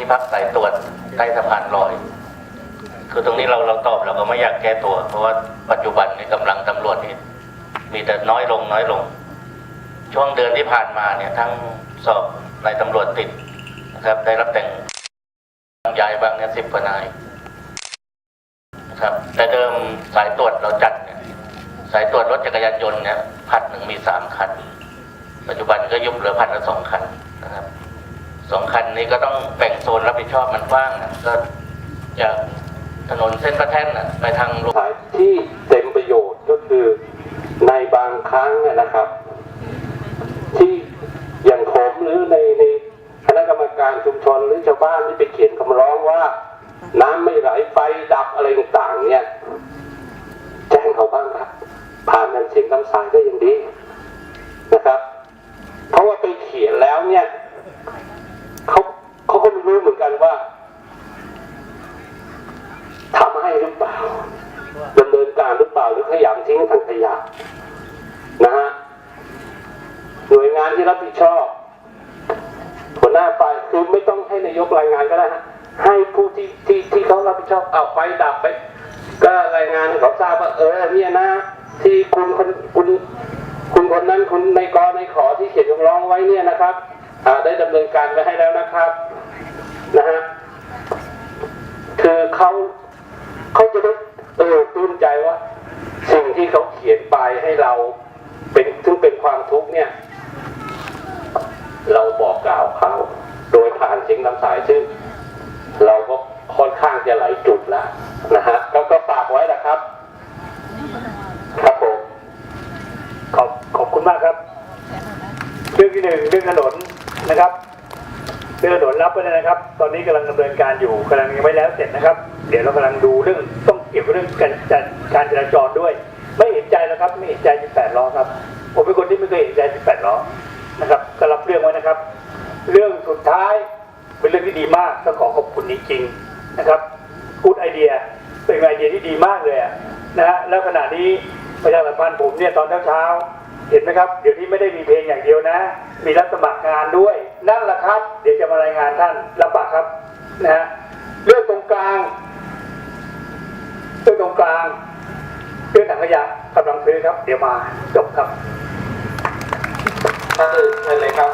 ที่พักสายตรวจใต้สะพานลอย คือตรงนี้เราเราตอบเราก็ไม่อยากแก้ตัว เพราะว่าปัจจุบันนี้กำลังตำรวจนี่มีแต่น้อยลงน้อยลง ช่วงเดือนที่ผ่านมาเนี่ยทั้งสอบนายตำรวจติดนะครับ ได้รับแต่งย้ายบางเนี่ยสิบกว่านายนะครับ แต่เดิมสายตรวจเราจัดเนี่ยสายตรวจรถจักรยานยนต์เนี่ยพันหนึ่งมีสามคัน ปัจจุบันก็ยุบเหลือพันละสองคันนะครับ สองคันนี้ก็ต้องแบ่งโซนรับผิดชอบมันกว้างนะก็จากถนนเส้นพระแท่นนะไปทางสายที่เต็มประโยชน์ก็คือในบางครั้งเนี่ยนะครับ ที่อย่างผมหรือในในคณะกรรมการชุมชนหรือชาวบ้านที่ไปเขียนคำร้องว่า น้ำไม่ไหลไฟดับอะไรต่างๆเนี่ยแจ้งเขาบ้างครับ ผ่านกันเสียงคำสายได้อย่างดีนะครับ เพราะว่าไปเขียนแล้วเนี่ยเขาเขาก็ไม่รู้เหมือนกันว่า ทำให้หรือ เปล่าดำเนินการหรือเปล่าหรือขยำทิ้งถังขยะนะฮะหน่วยงานที่รับผิดชอบหัวหน้าฝ่ายคือไม่ต้องให้นายกรายงานก็ได้ฮะให้ผู้ที่ที่ที่เขารับผิดชอบเอาไฟดับไป ก็รายงานเขาทราบว่าเออเนี่ยนะ ที่คุณคนคุณคุณคนนั้นคุณในกอในขอที่เขียนคำร้องไว้เนี่ยนะครับอ่าได้ดำเนินการไปให้แล้วนะครับนะฮะคือเขา เขาจะได้เออปลื้มใจว่า สิ่งที่เขาเขียนไปให้เราเป็นซึ่งเป็นความทุกข์เนี่ย เราบอกกล่าวเขาโดยผ่านเสียงน้ำสายซึ่งเราก็ค่อนข้างจะหลายจุดแล้วนะฮะก็ก็ฝากไว้นะครับ ครับผมขอบขอบคุณมากครับ เรื่องที่หนึ่งเรื่องถนนนะครับ เรื่องถนนรับไปเลยนะครับ ตอนนี้กำลังดำเนินการอยู่กำลังยังไม่แล้วเสร็จนะครับ เดี๋ยวเรากำลังดูเรื่องต้องเกี่ยวกับเรื่องการการการจราจรด้วย ไม่เห็นใจแล้วครับไม่เห็นใจ 18 ล้อครับ ผมเป็นคนที่ไม่เคยเห็นใจ 18 ล้อนะครับก็รับเรื่องไว้นะครับ เรื่องสุดท้ายเป็นเรื่องที่ดีมากต้องขอขอบคุณจริงๆนะครับกูดไอเดียเป็นไอเดียที่ดีมากเลยนะฮะแล้วขณะนี้ประชาสัมพันธ์ผมเนี่ยตอนเช้าๆเห็นไหมครับ เดี๋ยวนี้ไม่ได้มีเพลงอย่างเดียวนะ มีรับสมัครงานด้วย นั่นแหละครับเดี๋ยวจะมารายงานท่านรับปากครับนะฮะเรื่องตรงกลางเรื่องตรงกลางเรื่องถังขยะกำลังซื้อครับ เดี๋ยวมาจบครับท่านอื่นเชิญเลยครับ